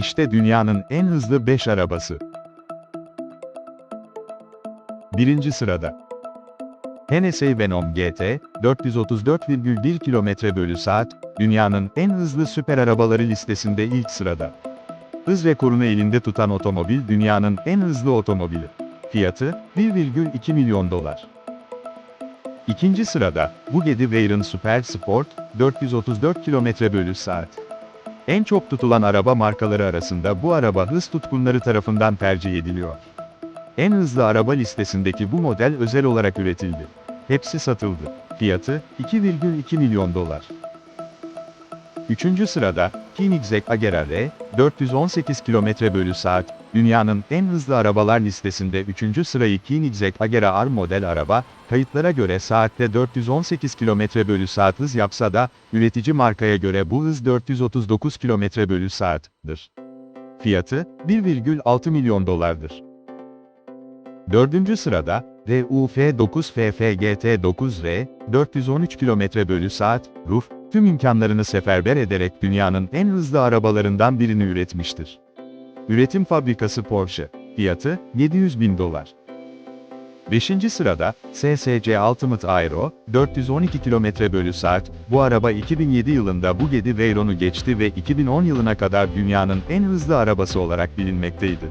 İşte dünyanın en hızlı 5 arabası. Birinci sırada. Hennessy Venom GT, 434,1 km bölü saat, dünyanın en hızlı süper arabaları listesinde ilk sırada. Hız rekorunu elinde tutan otomobil dünyanın en hızlı otomobili. Fiyatı, 1,2 milyon dolar. İkinci sırada, Bugatti Veyron Super Sport, 434 km bölü saat. En çok tutulan araba markaları arasında bu araba hız tutkunları tarafından tercih ediliyor. En hızlı araba listesindeki bu model özel olarak üretildi. Hepsi satıldı. Fiyatı 2,2 milyon dolar. Üçüncü sırada, Koenigsegg Agera R, 418 km bölü saat, dünyanın en hızlı arabalar listesinde üçüncü sırayı Koenigsegg Agera R model araba, kayıtlara göre saatte 418 km bölü saat hız yapsa da, üretici markaya göre bu hız 439 km bölü saattir. Fiyatı, 1,6 milyon dolardır. Dördüncü sırada, RUF 9 FFGT 9R, 413 km bölü saat, RUF, tüm imkanlarını seferber ederek dünyanın en hızlı arabalarından birini üretmiştir. Üretim fabrikası Porsche, fiyatı 700 bin dolar. Beşinci sırada, SSC Ultimate Aero, 412 km bölü saat, bu araba 2007 yılında Bugatti Veyron'u geçti ve 2010 yılına kadar dünyanın en hızlı arabası olarak bilinmekteydi.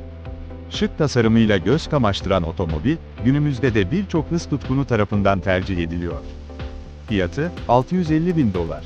Şık tasarımıyla göz kamaştıran otomobil, günümüzde de birçok hız tutkunu tarafından tercih ediliyor. Fiyatı, 650 bin dolar.